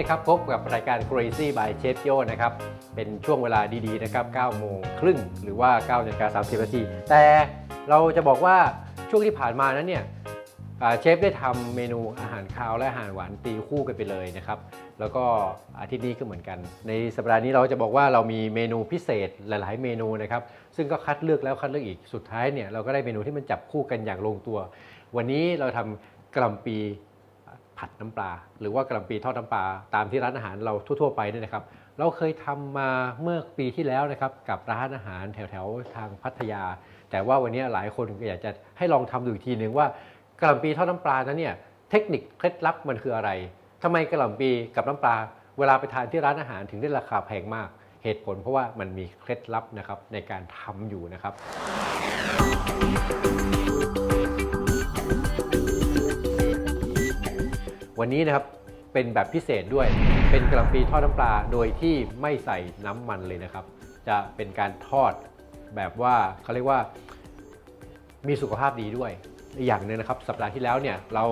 นนี้นะครับพบกับรายการ Crazy by Chef Yo นะครับ เป็นช่วงเวลาดีๆนะครับ9โมงครึ่งหรือว่า9นาฬิกา30นาทีแต่เราจะบอกว่าช่วงที่ผ่านมานั้นเนี่ยเชฟได้ทำเมนูอาหารคาวและอาหารหวานตีคู่กันไปเลยนะครับ แล้วก็อาทิตย์นี้ก็เหมือนกัน ในสัปดาห์นี้เราจะบอกว่าเรามีเมนูพิเศษหลาย ๆ เมนูนะครับซึ่งก็คัดเลือกแล้วคัดเลือกอีกสุดท้ายเนี่ยเราก็ได้เมนูที่มันจับคู่กันอย่างลงตัว วันนี้เราทำกล่ำปี ผัดน้ำปลา หรือว่ากระหล่ำปีทอดน้ำปลาตามที่ร้านอาหารเราทั่ว ๆ ไปเนี่ยนะครับ เราเคยทำมาเมื่อปีที่แล้วนะครับกับร้านอาหารแถวๆทางพัทยา แต่ว่าวันนี้หลายคนก็อยากจะให้ลองทำดูอีกทีหนึ่งว่ากระหล่ำปีทอดน้ำปลานั้นเนี่ยเทคนิคเคล็ดลับมันคืออะไรทำไมกระหล่ำปีกับน้ำปลา เวลาไปทานที่ร้านอาหารถึงได้ราคาแพงมาก เหตุผลเพราะว่ามันมีเคล็ดลับนะครับในการทำอยู่นะครับ วันนี้นะครับเป็นแบบพิเศษด้วย เป็นกะหล่ำปีทอดน้ำปลาโดยที่ไม่ใส่น้ำมันเลยนะครับ จะเป็นการทอดแบบว่าเขาเรียกว่ามีสุขภาพดีด้วยอีกอย่างหนึงนะครับ สัปดาห์ที่แล้วเนี่ยเรา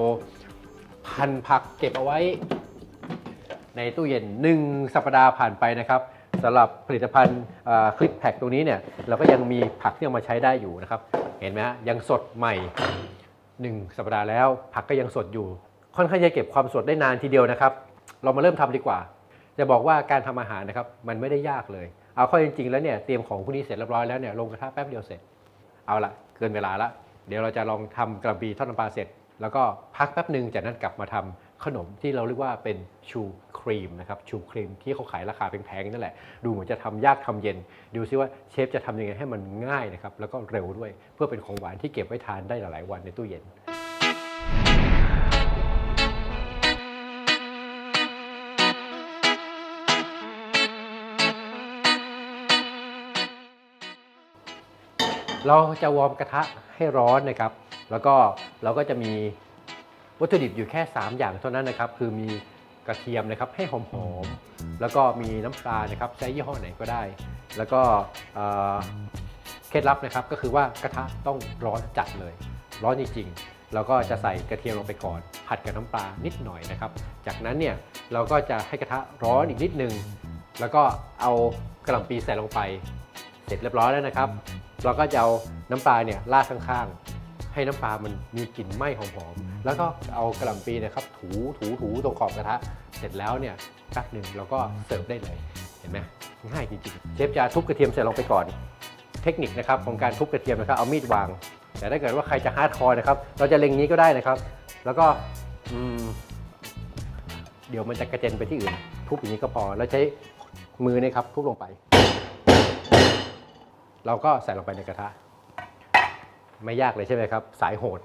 พันผักเก็บเอาไว้ ในตู้เย็นหนึ่งสัปดาห์ผ่านไปนะครับสำหรับผลิตภัณฑ์คลิปแพ็กตรงนี้เนี่ยเราก็ยังมีผักที่เอามาใช้ได้อยู่นะครับ เห็นไหมฮะยังสดใหม่ 1 สัปดาห์แล้วผักก็ยังสดอยู่ ค่อนข้างจะเก็บความสดได้นานทีเดียวนะครับ เรามาเริ่มทำดีกว่า จะบอกว่าการทำอาหารนะครับมันไม่ได้ยากเลย เอาข้อจริงๆแล้วเนี่ยเตรียมของพวกนี้เสร็จเรียบร้อยแล้วเนี่ยลงกระทะแป๊บเดียวเสร็จ เอาละเกินเวลาละเดี๋ยวเราจะลองทำกระบี่ทอดน้ำปลาเสร็จ แล้วก็พักแป๊บหนึ่งจากนั้นกลับมาทำขนมที่เราเรียกว่าเป็นชูครีมนะครับชูครีมที่เขาขายราคาแพงๆนั่นแหละ ดูเหมือนจะทำยากทำเย็น ดูซิว่าเชฟจะทำยังไงให้มันง่ายนะครับแล้วก็เร็วด้วย เพื่อเป็นของหวานที่เก็บไว้ทานได้หลายๆวันในตู้เย็น เราจะวอร์มกระทะให้ร้อนนะครับ แล้วก็เราก็จะมีวัตถุดิบอยู่แค่ 3 อย่างเท่านั้นนะครับ คือมีกระเทียมนะครับให้หอมๆ แล้วก็มีน้ำปลานะครับใช้ยี่ห้อไหนก็ได้ แล้วก็เคล็ดลับนะครับก็คือว่ากระทะต้องร้อนจัดเลย ร้อนจริงๆเราก็จะใส่กระเทียมลงไปก่อน ผัดกับน้ำปลานิดหน่อยนะครับ จากนั้นเนี่ยเราก็จะให้กระทะร้อนอีกนิดนึง แล้วก็เอากระหล่ำปีใส่ลงไป เสร็จเรียบร้อยแล้วนะครับ เราก็จะเอาน้ำปลาเนี่ยราดข้างๆ ให้น้ำปลามันมีกลิ่นไหม้หอมๆ แล้วก็เอากระหล่ำปีนะครับถูถูถูตรงขอบกระทะ เสร็จแล้วเนี่ยแป๊บหนึ่งเราก็เสิร์ฟได้เลย เห็นไหมง่ายจริงๆ เชฟจะทุบกระเทียมใส่ลงไปก่อน เทคนิคนะครับของการทุบกระเทียมนะครับเอามีดวาง แต่ถ้าเกิดว่าใครจะฮาร์ดคอร์นะครับ เราจะเล็งนี้ก็ได้นะครับ แล้วก็อืมเดี๋ยวมันจะกระเจ็นไปที่อื่น ทุบอย่างนี้ก็พอ แล้วใช้มือนยครับทุบลงไป เราก็ใส่ลงไปในกระทะ ไม่ยากเลยใช่ไหมครับ สายโหด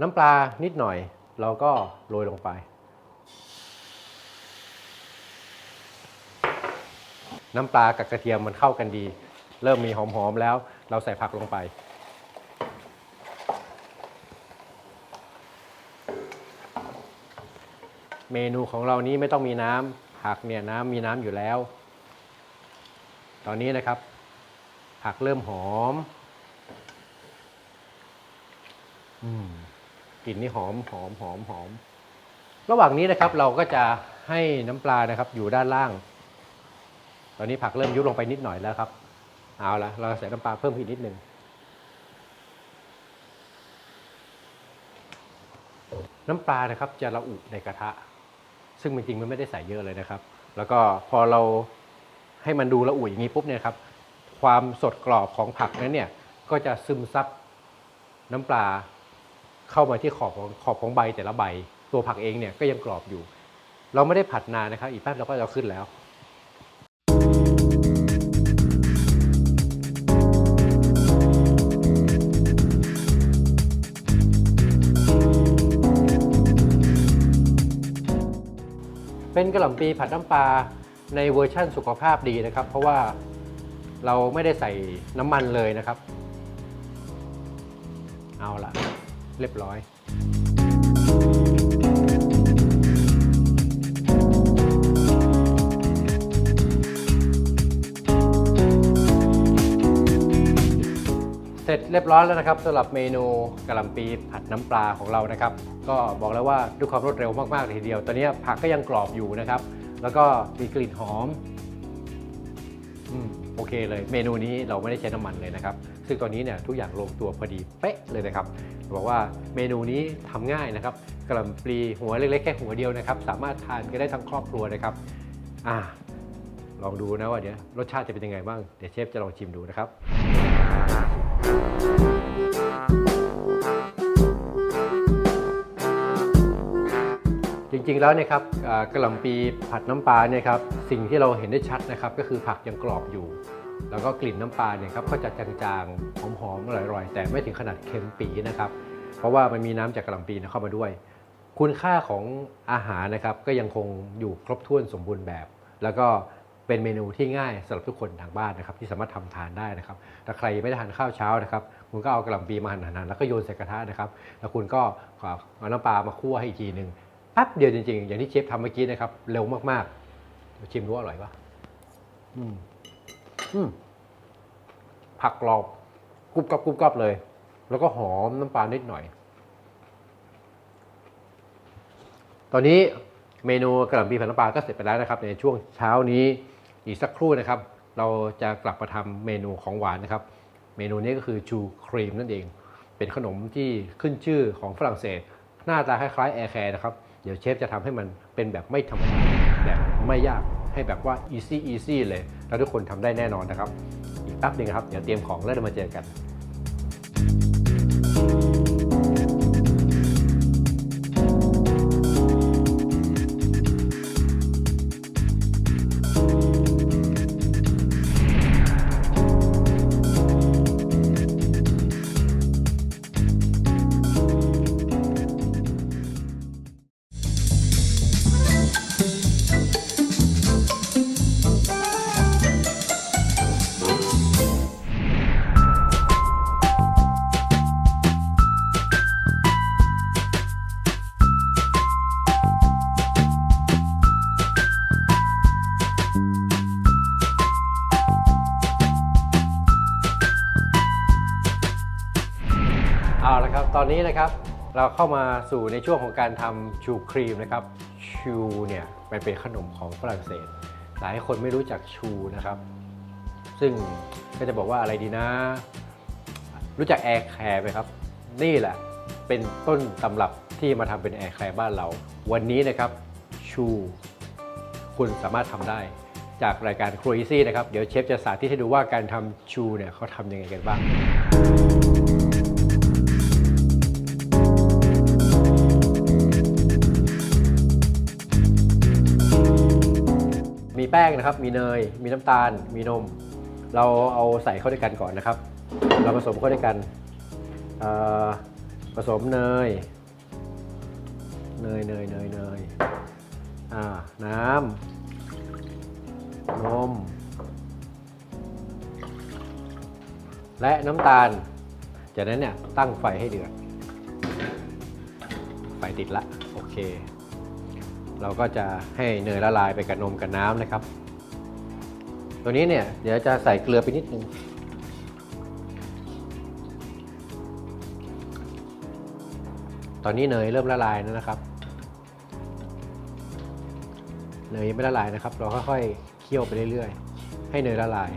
น้ำปลานิดหน่อย เราก็โรยลงไป น้ำปลากับกระเทียมมันเข้ากันดี เริ่มมีหอมๆแล้ว เราใส่ผักลงไปเมนูของเรานี้ไม่ต้องมีน้ำผักเนี่ยน้ำมีน้ำอยู่แล้ว ตอนนี้นะครับ ผักเริ่มหอม อืมกลิ่นนี่หอมหอมหอมหอม ระหว่างนี้นะครับ เราก็จะให้น้ำปลานะครับ อยู่ด้านล่าง ตอนนี้ผักเริ่มยุบลงไปนิดหน่อยแล้วครับ เอาละเราใส่น้ำปลาเพิ่มอีกนิดหนึ่งน้ำปลานะครับจะระอุในกระทะ ซึ่งจริงๆมันไม่ได้ใส่เยอะเลยนะครับ แล้วก็พอเราให้มันดูระอุอย่างนี้ปุ๊บเนี่ยครับ ความสดกรอบของผักนั้นเนี่ยก็จะซึมซับน้ำปลาเข้ามาที่ขอบของขอบของใบแต่ละใบ ตัวผักเองเนี่ยก็ยังกรอบอยู่ เราไม่ได้ผัดนานนะครับ อีกแป๊บเราก็จะขึ้นแล้วเป็นกระหล่ำปีผัดน้ำปลาในเวอร์ชั่นสุขภาพดีนะครับ เพราะว่า เราไม่ได้ใส่น้ำมันเลยนะครับ เอาละเรียบร้อย เสร็จเรียบร้อยแล้วนะครับสำหรับเมนูกะหล่ำปีผัดน้ำปลาของเรานะครับ ก็บอกแล้วว่าด้วยความรวดเร็วมากๆเลยทีเดียว ตอนนี้ผักก็ยังกรอบอยู่นะครับ แล้วก็มีกลิ่นหอม อืม โอเคเลย เมนูนี้เราไม่ได้ใช้น้ำมันเลยนะครับ ซึ่งตอนนี้เนี่ยทุกอย่างลงตัวพอดีเป๊ะเลยนะครับบอกว่าเมนูนี้ทำง่ายนะครับกระลำปลีหัวเล็กๆแค่หัวเดียวนะครับ สามารถทานกันได้ทั้งครอบครัวนะครับอ่าลองดูนะว่าเดี๋ยวรสชาติจะเป็นยังไงบ้าง เดี๋ยวเชฟจะลองชิมดูนะครับ ริงๆแล้วเนี่ยครับกระหล่ำปีผัดน้ำปลาเนี่ยครับสิ่งที่เราเห็นได้ชัดนะครับ ก็คือผักยังกรอบอยู่ แล้วก็กลิ่นน้ำปลาเนี่ยครับก็จะจางๆหอมๆอร่อยๆแต่ไม่ถึงขนาดเค็มปีนะครับ เพราะว่ามันมีน้ำจากกระหล่ำปีเนี่ยเข้ามาด้วย คุณค่าของอาหารนะครับก็ยังคงอยู่ครบถ้วนสมบูรณ์แบบ แล้วก็เป็นเมนูที่ง่ายสำหรับทุกคนทางบ้านนะครับ ที่สามารถทำทานได้นะครับถ้าใครไม่ได้ทานข้าวเช้านะครับ คุณก็เอากระหล่ำปีมาหั่นๆแล้วก็โยนใส่กระทะนะครับ แล้วคุณก็เอาน้ำปลามาคั่วให้อีกทีหนึ่ง ป๊บเดียวจริง ๆ อย่างที่เชฟทำเมื่อกี้นะครับ เร็วมากๆมาชิมดูว่าอร่อยปะอืมอืมผักกรอบกรุบกรอบกรุบกรอบเลย แล้วก็หอมน้ำปลานิดหน่อย ตอนนี้เมนูกระหล่ำปีผัดน้ำปลาก็เสร็จไปแล้วนะครับ ในช่วงเช้านี้อีกสักครู่นะครับ เราจะกลับมาทำเมนูของหวานนะครับ เมนูนี้ก็คือชูครีมนั่นเอง เป็นขนมที่ขึ้นชื่อของฝรั่งเศส หน้าตาคล้ายๆแอร์แคร์นะครับเดี๋ยวเชฟจะทำให้มันเป็นแบบไม่ธรรมดาแบบไม่ยากให้แบบว่า easy easy เลย แล้วทุกคนทำได้แน่นอนนะครับ อีกแป๊บหนึงครับ เดี๋ยวเตรียมของแล้วเรามาเจอกัน นี้นะครับเราเข้ามาสู่ในช่วงของการทำชูครีมนะครับชูเนี่ยมันเป็นขนมของฝรั่งเศส หลายคนไม่รู้จักชูนะครับ ซึ่งก็จะบอกว่าอะไรดีนะ รู้จักแอร์แคร์ไหมครับ นี่แหละเป็นต้นตำรับที่มาทำเป็นแอร์แคร์บ้านเรา วันนี้นะครับชูคุณสามารถทำได้จากรายการครัวอีซี่นะครับ เดี๋ยวเชฟจะสาธิตให้ดูว่าการทำชูเนี่ยเขาทำยังไงกันบ้าง งนะครับ มีเนย มีน้ำตาล มีนม เราเอาใส่เข้าด้วยกันก่อนนะครับ เราผสมเข้าด้วยกันผสมเนย เนยเนยเนยเนยน้ำนม และน้ำตาล จากนั้นเนี่ยตั้งไฟให้เดือด ไฟติดละ โอเค เราก็จะให้เนยละลายไปกับนมกับน้ำนะครับ ตัวนี้เนี่ยเดี๋ยวจะใส่เกลือไปนิดนึงตอนนี้เนยเริ่มละลายแล้วนะครับ เนยยังไม่ละลายนะครับ เราค่อยๆเคี่ยวไปเรื่อยๆ ให้เนยละลาย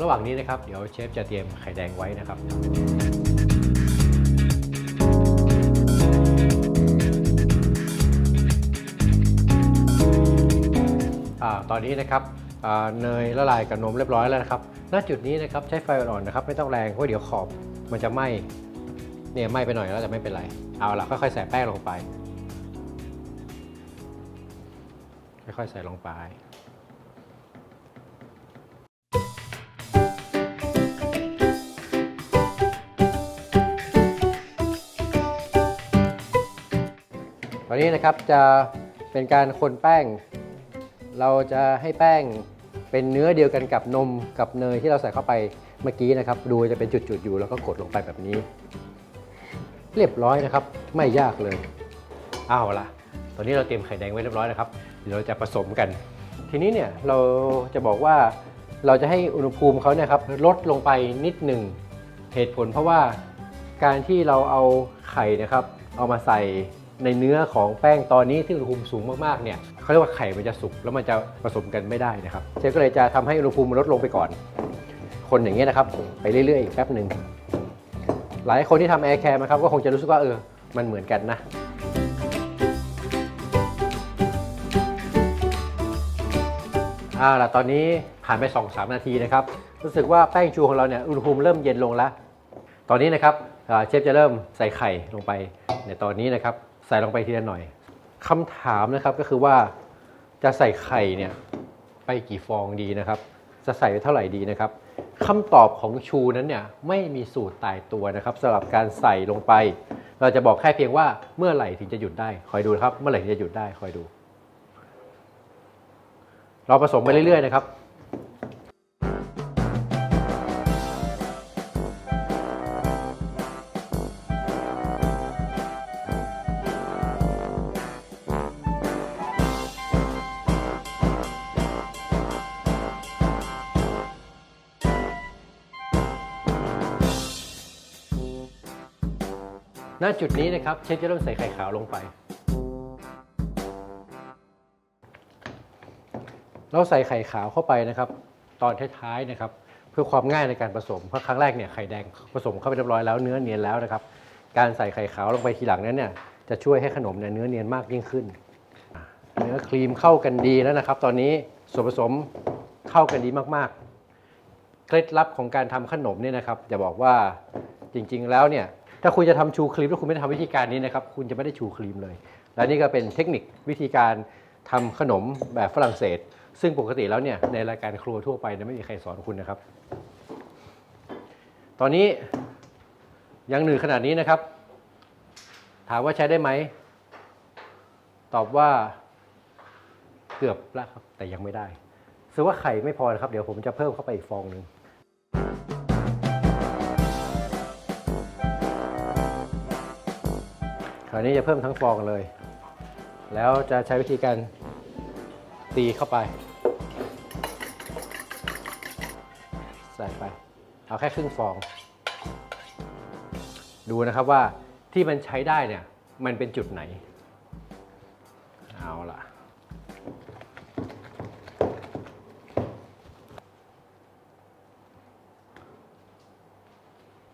ระหว่างนี้นะครับ เดี๋ยวเชฟจะเตรียมไข่แดงไว้นะครับ ตอนนี้นะครับเนยละลายกับนมเรียบร้อยแล้วนะครับ ณ จุดนี้นะครับใช้ไฟอ่อนๆนะครับไม่ต้องแรงเพราะเดี๋ยวขอบมันจะไหม้เนี่ยไหม้ไปหน่อยแล้วแต่ไม่เป็นไร เอาละค่อยๆใส่แป้งลงไป ค่อยๆใส่ลงไปตอนนี้นะครับจะเป็นการคนแป้ง เราจะให้แป้งเป็นเนื้อเดียวกันกับนมกับเนยที่เราใส่เข้าไปเมื่อกี้นะครับ ดูจะเป็นจุดๆอยู่แล้วก็กดลงไปแบบนี้ เรียบร้อยนะครับ ไม่ยากเลยเอาละตอนนี้เราเตรียมไข่แดงไว้เรียบร้อยนะครับเดี๋ยวเราจะผสมกัน ทีนี้เนี่ยเราจะบอกว่าเราจะให้อุณหภูมิเขาเนี่ยครับลดลงไปนิดหนึ่งเหตุผลเพราะว่าการที่เราเอาไข่นะครับ เอามาใส่ในเนื้อของแป้งตอนนี้ที่อุณหภูมิสูงมากๆเนี่ย เขาเรียกว่าไข่มันจะสุกแล้วมันจะผสมกันไม่ได้นะครับเชฟก็เลยจะทำให้อุณหภูมิมันลดลงไปก่อน คนอย่างเงี้ยนะครับไปเรื่อยๆอีกแป๊บหนึ่งหลายคนที่ทำแอร์แคร์นะครับก็คงจะรู้สึกว่าเออมันเหมือนกันนะอ่าล่ะตอนนี้ผ่านไป 2-3 นาทีนะครับ รู้สึกว่าแป้งชูของเราเนี่ยอุณหภูมิเริ่มเย็นลงแล้ว ตอนนี้นะครับเชฟจะเริ่มใส่ไข่ลงไปในตอนนี้นะครับ ใส่ลงไปทีละหน่อย คำถามนะครับก็คือว่าจะใส่ไข่เนี่ยไปกี่ฟองดีนะครับ จะใส่ไปเท่าไหร่ดีนะครับคำตอบของชูนั้นเนี่ยไม่มีสูตรตายตัวนะครับสำหรับการใส่ลงไป เราจะบอกแค่เพียงว่าเมื่อไหร่ถึงจะหยุดได้คอยดูนะครับ เมื่อไหร่ถึงจะหยุดได้คอยดู เราผสมไปเรื่อยๆนะครับ จุดนี้นะครับเชฟจะเริ่มใส่ไข่ขาวลงไป เราใส่ไข่ขาวเข้าไปนะครับ ตอนท้ายๆนะครับ เพื่อความง่ายในการผสมเพราะครั้งแรกเนี่ยไข่แดงผสมเข้าไปเรียบร้อยแล้วเนื้อเนียนแล้วนะครับ การใส่ไข่ขาวลงไปทีหลังนั้นเนี่ยจะช่วยให้ขนมเนี่ยเนื้อเนียนมากยิ่งขึ้น เนื้อครีมเข้ากันดีแล้วนะครับ ตอนนี้ส่วนผสมเข้ากันดีมากๆเคล็ดลับของการทำขนมเนี่ยนะครับจะบอกว่าจริงๆแล้วเนี่ย ถ้าคุณจะทำชูครีมแล้วคุณไม่ทำวิธีการนี้นะครับ คุณจะไม่ได้ชูครีมเลย และนี่ก็เป็นเทคนิควิธีการทำขนมแบบฝรั่งเศส ซึ่งปกติแล้วเนี่ยในรายการครัวทั่วไปเนี่ยไม่มีใครสอนคุณนะครับ ตอนนี้ยังหนืดขนาดนี้นะครับ ถามว่าใช้ได้ไหม ตอบว่าเกือบแล้วครับแต่ยังไม่ได้ซื้อว่าไข่ไม่พอนะครับ เดี๋ยวผมจะเพิ่มเข้าไปอีกฟองหนึ่ง ราวนี้จะเพิ่มทั้งฟองเลย แล้วจะใช้วิธีการตีเข้าไป ใส่ไป เอาแค่ครึ่งฟอง ดูนะครับว่าที่มันใช้ได้เนี่ย มันเป็นจุดไหน เอาล่ะ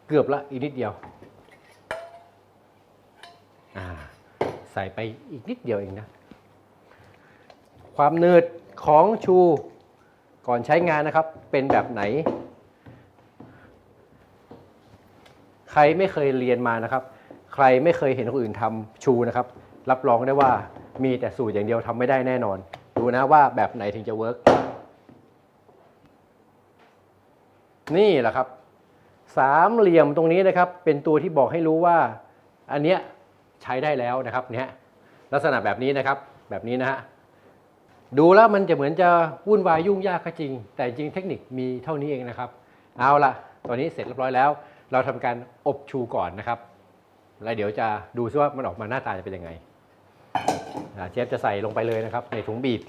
เกือบละอีกนิดเดียว ใส่ไปอีกนิดเดียวเองนะ ความหนืดของชูก่อนใช้งานนะครับ เป็นแบบไหน ใครไม่เคยเรียนมานะครับ ใครไม่เคยเห็นคนอื่นทำชูนะครับ รับรองได้ว่ามีแต่สูตรอย่างเดียวทำไม่ได้แน่นอน ดูนะว่าแบบไหนถึงจะเวิร์กนี่แหละครับ สามเหลี่ยมตรงนี้นะครับ เป็นตัวที่บอกให้รู้ว่า อันเนี้ย ใช้ได้แล้วนะครับเนี่ยลักษณะแบบนี้นะครับแบบนี้นะฮะดูแล้วมันจะเหมือนจะวุ่นวายยุ่งยากก็จริง แต่จริงเทคนิคมีเท่านี้เองนะครับ เอาละตอนนี้เสร็จเรียบร้อยแล้ว เราทำการอบชูก่อนนะครับ แล้วเดี๋ยวจะดูซิว่ามันออกมาหน้าตาจะเป็นยังไงเชฟจะใส่ลงไปเลยนะครับ ในถุงบีบ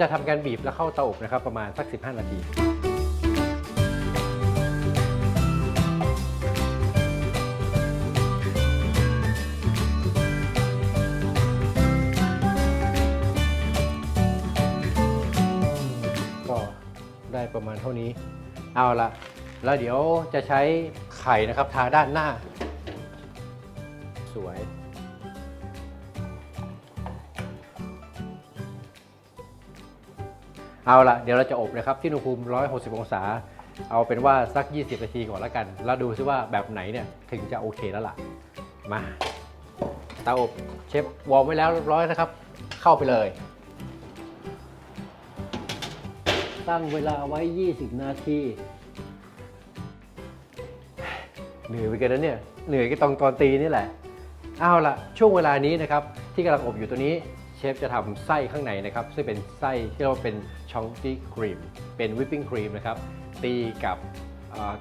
จะทำการบีบแล้วเข้าเตาอบนะครับประมาณสัก 15 นาที ก็ได้ประมาณเท่านี้ เอาละแล้วเดี๋ยวจะใช้ไข่นะครับทาด้านหน้า สวย เอาละเดี๋ยวเราจะอบนะครับที่อุณหภูมิ 160 องศา เอาเป็นว่าสัก 20 นาทีก่อนแล้วกัน แล้วดูซิว่าแบบไหนเนี่ยถึงจะโอเคแล้วล่ะ มาเตาอบเชฟวอร์มไว้แล้วเรียบร้อยนะครับ เข้าไปเลย ตั้งเวลาไว้ 20 นาทีเหนื่อยไปกันนะเนี่ยเหนื่อยก็ตอนตอนตีนี่แหละเอาละช่วงเวลานี้นะครับที่กำลังอบอยู่ตัวนี้ ฟจะทำไส้ข้างในนะครับ ซึ่งเป็นไส้ที่เราเป็นชองตี้ครีม เป็นวิปปิ้งครีมนะครับ ตีกับ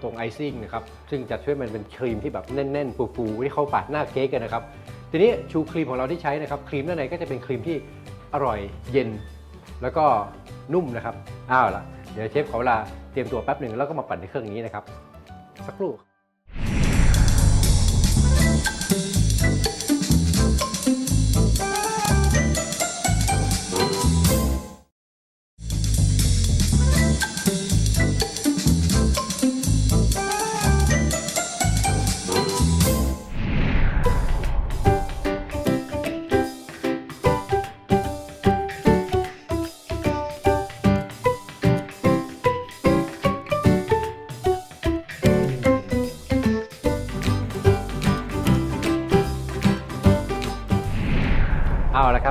ตรงไอซิ่งนะครับ ซึ่งจะช่วยมันเป็นครีมที่แบบแน่นๆ ฟูๆที่เขาปาดหน้าเค้กกันนะครับ ทีนี้ชูครีมของเราที่ใช้นะครับ ครีมด้านในก็จะเป็นครีมที่อร่อยเย็น แล้วก็นุ่มนะครับ อ้าวละเดี๋ยวเชฟขอเวลาเตรียมตัวแป๊บหนึ่งแล้วก็มาปั่นในเครื่องนี้นะครับ สักครู่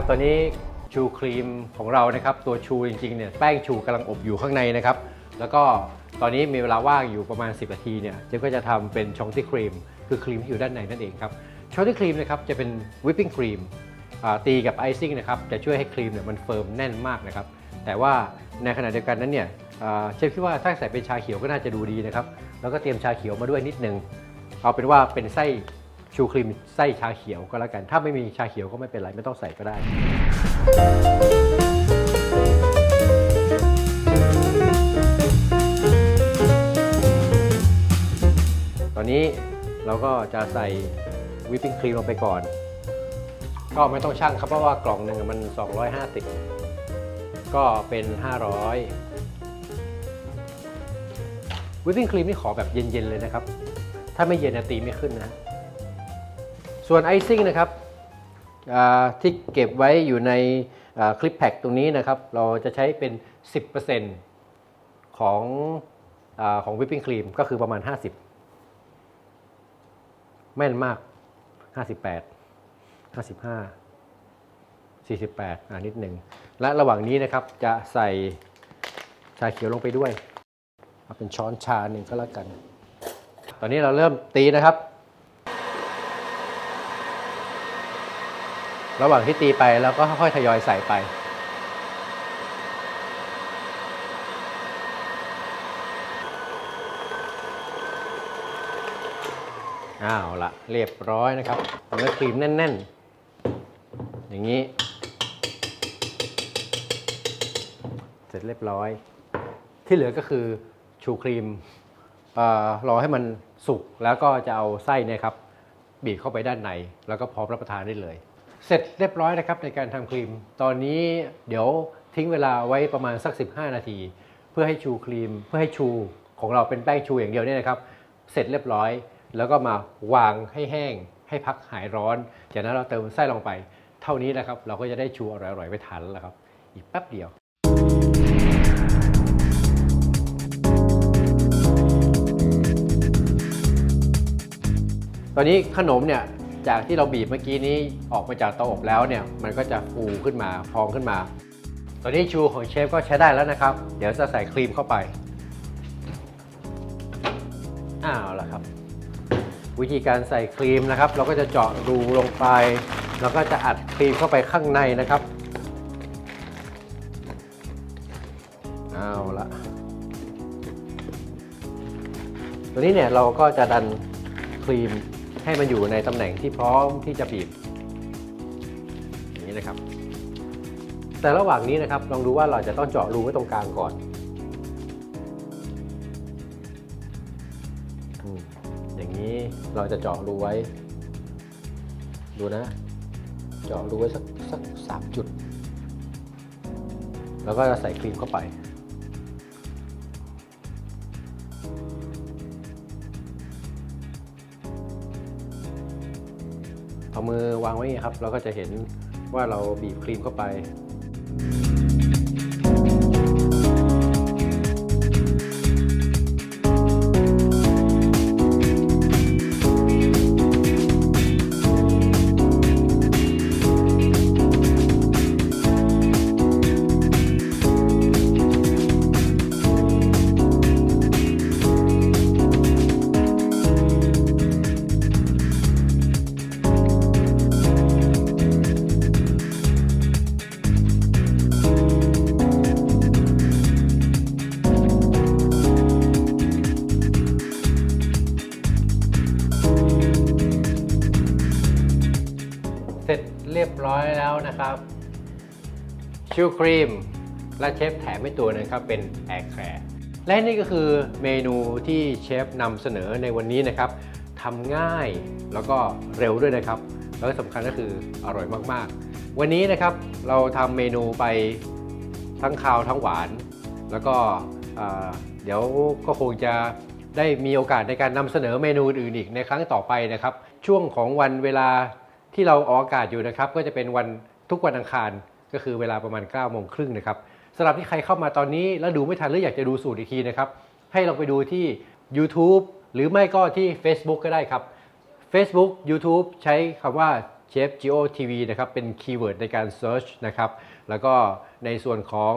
เอาละครับ ตอนนี้ชูครีมของเรานะครับ ตัวชูจริงๆเนี่ยแป้งชูกำลังอบอยู่ข้างในนะครับ แล้วก็ตอนนี้มีเวลาว่างอยู่ประมาณ 10นาทีเนี่ยเจ๊ก็จะทำเป็นชองตี้ครีม คือครีมที่อยู่ด้านในนั่นเองครับชองตี้ครีมนะครับจะเป็นวิปปิ้งครีมตีกับไอซิ่งนะครับจะช่วยให้ครีมเนี่ยมันเฟิร์มแน่นมากนะครับแต่ว่าในขณะเดียวกันนั้นเนี่ยเชฟคิดว่าถ้าใส่เป็นชาเขียวก็น่าจะดูดีนะครับ แล้วก็เตรียมชาเขียวมาด้วยนิดนึง เอาเป็นว่าเป็นไส้ ชูครีมไส้ชาเขียวก็แล้วกัน ถ้าไม่มีชาเขียวก็ไม่เป็นไรไม่ต้องใส่ก็ได้ ตอนนี้เราก็จะใส่วิปปิ้งครีมลงไปก่อน ก็ไม่ต้องชั่งครับเพราะว่ากล่องหนึ่งมัน 250 ก็เป็น 500 วิปปิ้งครีมนี่ขอแบบเย็นๆเลยนะครับ ถ้าไม่เย็นตีไม่ขึ้นนะ ส่วนไอซิ่งนะครับที่เก็บไว้อยู่ในคลิปแพ็กตรงนี้นะครับ เราจะใช้เป็น 10%ของอของวิปปิ้งครีมก็คือประมาณ 50 แม่นมาก 58 55 48 อ่านิดหนึ่ง และระหว่างนี้นะครับจะใส่ชาเขียวลงไปด้วย เอาเป็นช้อนชาหนึ่งก็แล้วกัน ตอนนี้เราเริ่มตีนะครับ ระหว่างที่ตีไปเราก็ค่อยๆทยอยใส่ไป อ้าวละเรียบร้อยนะครับเนื้อครีมแน่น ๆ อย่างนี้ เสร็จเรียบร้อย ที่เหลือก็คือชูครีมอรอให้มันสุกแล้วก็จะเอาไส้เนี่ยครับ บีบเข้าไปด้านใน แล้วก็พร้อมรับประทานได้เลย เสร็จเรียบร้อยนะครับในการทำครีม ตอนนี้เดี๋ยวทิ้งเวลาไว้ประมาณสัก 15 นาที เพื่อให้ชูครีม เพื่อให้ชูของเราเป็นแป้งชูอย่างเดียวเนี่ยนะครับ เสร็จเรียบร้อย แล้วก็มาวางให้แห้ง ให้พักหายร้อน จากนั้นเราเติมไส้ลงไป เท่านี้นะครับ เราก็จะได้ชูอร่อยๆไปทานแล้วละครับ อีกแป๊บเดียวตอนนี้ขนมเนี่ย จากที่เราบีบเมื่อกี้นี้ออกมาจากเตาอบแล้วเนี่ยมันก็จะฟูขึ้นมาพองขึ้นมา ตอนนี้ชูของเชฟก็ใช้ได้แล้วนะครับ เดี๋ยวจะใส่ครีมเข้าไปอ้าวละครับ วิธีการใส่ครีมนะครับ เราก็จะเจาะรูลงไป แล้วก็จะอัดครีมเข้าไปข้างในนะครับเอาละตัวนี้เนี่ยเราก็จะดันครีม ให้มันอยู่ในตำแหน่งที่พร้อมที่จะบีบอย่างนี้นะครับ แต่ระหว่างนี้นะครับลองดูว่าเราจะต้องเจาะรูไว้ตรงกลางก่อนอย่างนี้เราจะเจาะรูไว้ ดูนะ เจาะรูไว้สักสักสามจุด แล้วก็จะใส่ครีมเข้าไป เอามือวางไว้นี้ครับ เราก็จะเห็นว่าเราบีบครีมเข้าไป ชูครีม และเชฟแถมให้ตัวนึงครับเป็นแอร์แคร์และนี่ก็คือเมนูที่เชฟนำเสนอในวันนี้นะครับทำง่ายแล้วก็เร็วด้วยนะครับ แล้วสำคัญก็คืออร่อยมากๆ วันนี้นะครับเราทำเมนูไปทั้งคาวทั้งหวาน แล้วก็เดี๋ยวก็คงจะได้มีโอกาสในการนำเสนอเมนูอื่นอีกในครั้งต่อไปนะครับ ช่วงของวันเวลาที่เราออกอากาศอยู่นะครับ ก็จะเป็นวันทุกวันอังคาร ก็คือเวลาประมาณ9ก้าโมงครึ่งนะครับสำหรับที่ใครเข้ามาตอนนี้แล้วดูไม่ทันหรืออยากจะดูสูตรอีกทีนะครับให้ลองไปดูที่ YouTube หรือไม่ก็ที่ Facebook ก็ได้ครับ Facebook YouTube ใช้คำว่า Chef Geo TV นะครับเป็นคีย์เวิร์ดในการ Search นะครับแล้วก็ในส่วนของ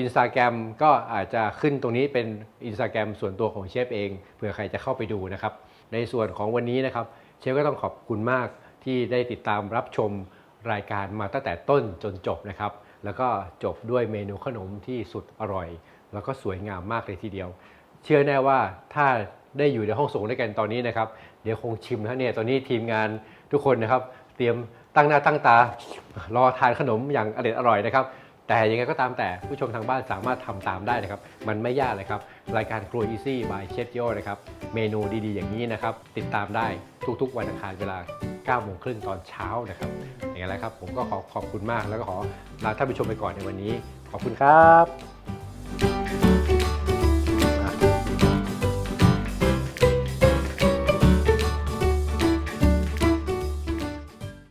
Instagram ก็อาจจะขึ้นตรงนี้เป็น Instagram ส่วนตัวของเชฟเองเผื่อใครจะเข้าไปดูนะครับ ในส่วนของวันนี้นะครับ เชฟก็ต้องขอบคุณมากที่ได้ติดตามรับชม รายการมาตั้งแต่ต้นจนจบนะครับ แล้วก็จบด้วยเมนูขนมที่สุดอร่อย แล้วก็สวยงามมากเลยทีเดียว เชื่อแน่ว่าถ้าได้อยู่ในห้องส่งด้วยกันตอนนี้นะครับ เดี๋ยวคงชิมแล้วเนี่ยตอนนี้ทีมงานทุกคนนะครับ เตรียมตั้งหน้าตั้งตา รอทานขนมอย่างอร่อยอร่อยนะครับ แต่ยังไงก็ตามแต่ผู้ชมทางบ้านสามารถทำตามได้นะครับ มันไม่ยากเลยครับ รายการครัว Easy by Chef Gio นะครับ เมนูดีๆ อย่างนี้นะครับ ติดตามได้ ทุกๆ วันอังคารเวลา9โมงครึ่งตอนเช้านะครับ อย่างไรครับ ผมก็ขอขอบคุณมากแล้วก็ขอลาท่านผู้ชมไปก่อนในวันนี้ ขอบคุณครับ